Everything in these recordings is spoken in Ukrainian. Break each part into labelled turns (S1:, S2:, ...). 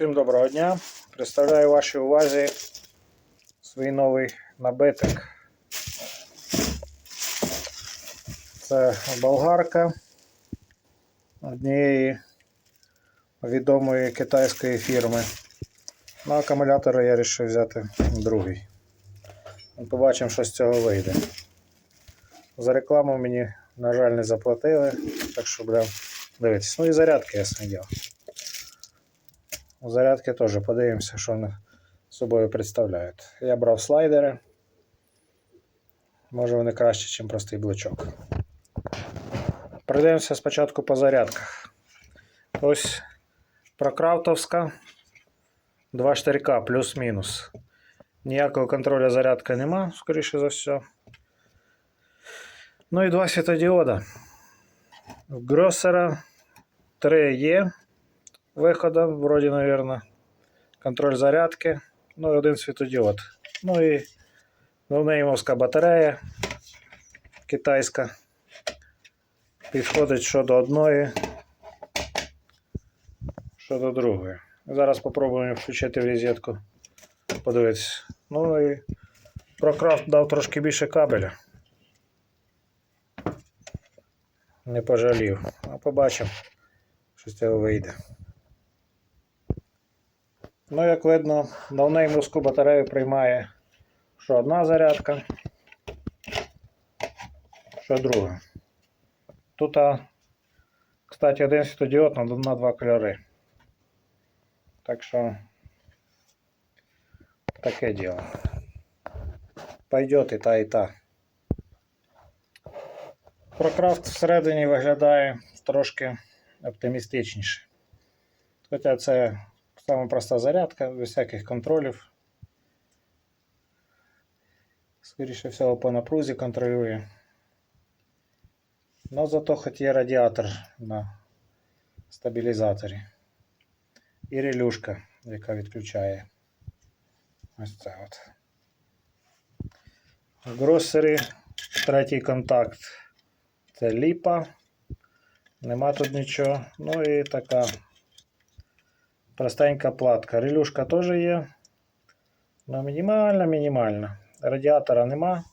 S1: Всім доброго дня. Представляю вашій увазі свій новий набиток. Це болгарка однієї відомої китайської фірми. На акумулятори я вирішив взяти другий. Побачимо, що з цього вийде. За рекламу мені, на жаль, не заплатили, так що будемо дивитися. Ну і зарядки я діло. Зарядки теж подивимося, що вони собою представляють. Я брав слайдери. Може вони краще, ніж простий блочок. Пройдемося спочатку по зарядках. Ось прокрафтовська 2 штирька плюс-мінус. Ніякого контролю зарядки нема, скоріше за все. Ну і два світодіода. В Гроссера 3 є вихода, вроді, наверное. Контроль зарядки. Ну і один світодіод. Ну і новнеймовська батарея китайська. Підходить що до одної, що до другої. Зараз спробуємо включити в розетку. Подивитися. Ну і Прокрафт дав трошки більше кабеля. Не пожалів. А побачимо, що з цього вийде. Ну, як видно, давнеймовську батарею приймає що одна зарядка, що друга. Тут, кстати, один світодіод на два кольори. Так що таке діло. Пойдет і та, і та. Прокрафт всередині виглядає трошки оптимістичніше. Хоча це саме проста зарядка, без всяких контролів. Скоріше всього по напрузі контролює. Но зато хоч є радіатор на стабілізаторі. І релюшка, яка відключає. Ось це от. В гросері третій контакт. Це ліпа. Нема тут нічого. Ну і така простенька платка. Релюшка теж є. Ну, мінімальна, мінімальна. Радіатора нема.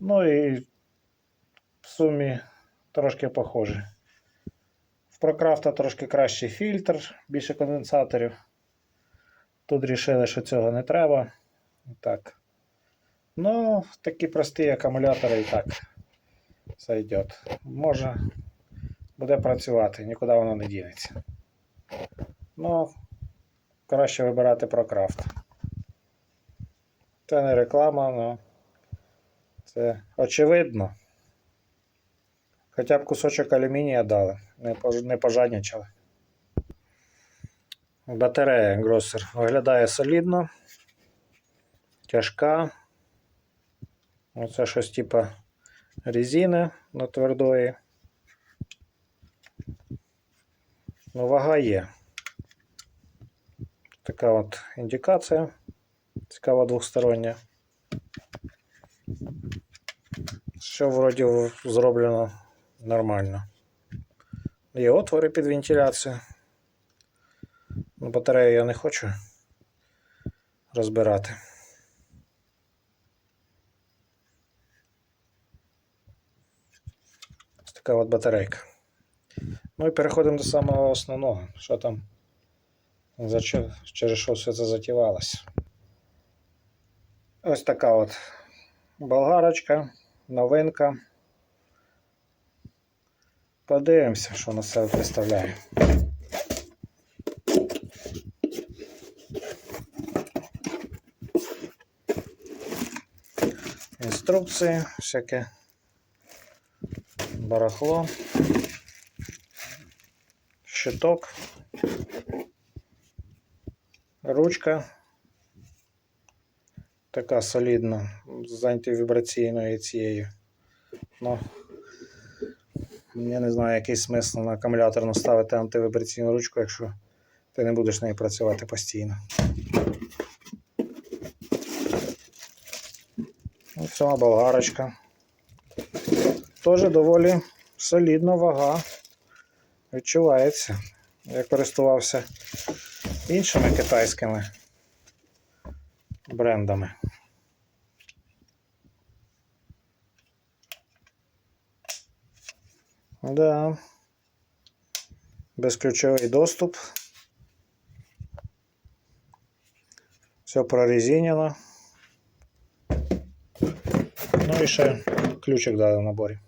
S1: Ну і в сумі трошки похоже. В Прокрафта трошки кращий фільтр, більше конденсаторів. Тут рішили, що цього не треба. Так. Ну, такі прості акумулятори і так сойдет. Може буде працювати, нікуди воно не дінеться. Ну, краще вибирати Прокрафт. Це не реклама, але це очевидно. Хоча б кусочок алюмінія дали, не пож- пожадничали. Батарея Гроссер виглядає солідно, тяжка. Оце щось типа резини на твердої. Ну, вага є. Така от індикація. Цікава двостороння. Що вроді зроблено нормально. Є отвори під вентиляцію. Ну, батарею я не хочу розбирати. Ось така от батарейка. Ну і переходимо до самого основного. Що там? За що, через що все це затівалося? Ось така от болгарочка, новинка. Подивимося, що на себе представляє. Інструкції, всяке барахло, щиток, ручка. Така солідна з антивібраційною цією. Ну, я не знаю, який смисл на акумулятор наставити антивібраційну ручку, якщо ти не будеш нею працювати постійно. Ось сама болгарочка. Теж доволі солідна вага. Відчувається. Я користувався іншими китайськими брендами. Да. Безключовий доступ. Все прорезинено. Ну і ще ключик дали в наборі.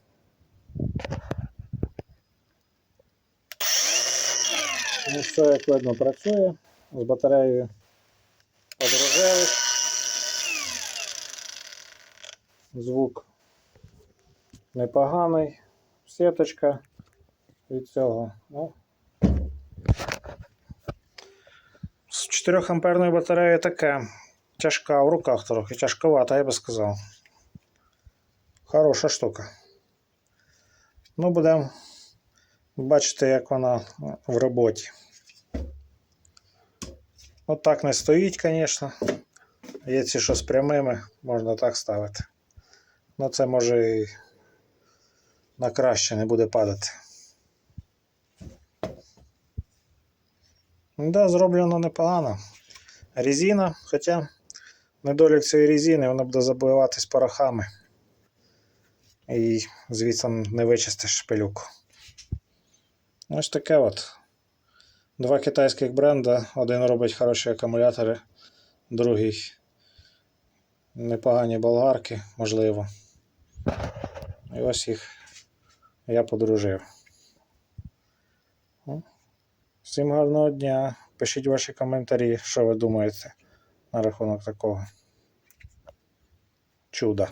S1: Все, як видно, працює. З батареєю подружили. Звук непоганий. Сіточка від цього. Ну. З 4 амперної батареї така тяжка в руках трохи, тяжковата, я би сказав. Хороша штука. Ну, будемо бачити, як вона в роботі. От так не стоїть, звісно. Є ці, що з прямими, можна так ставити. Ну, це може і на краще не буде падати. Да, зроблено непогано. Резина, хоча недолік цієї резини, вона буде забиватись порохами. І звідси не вичистиш пилюку. Ось таке от. Два китайських бренда. Один робить хороші акумулятори, другий непогані болгарки, можливо. І ось їх я подружив. Всім гарного дня. Пишіть ваші коментарі, що ви думаєте на рахунок такого чуда.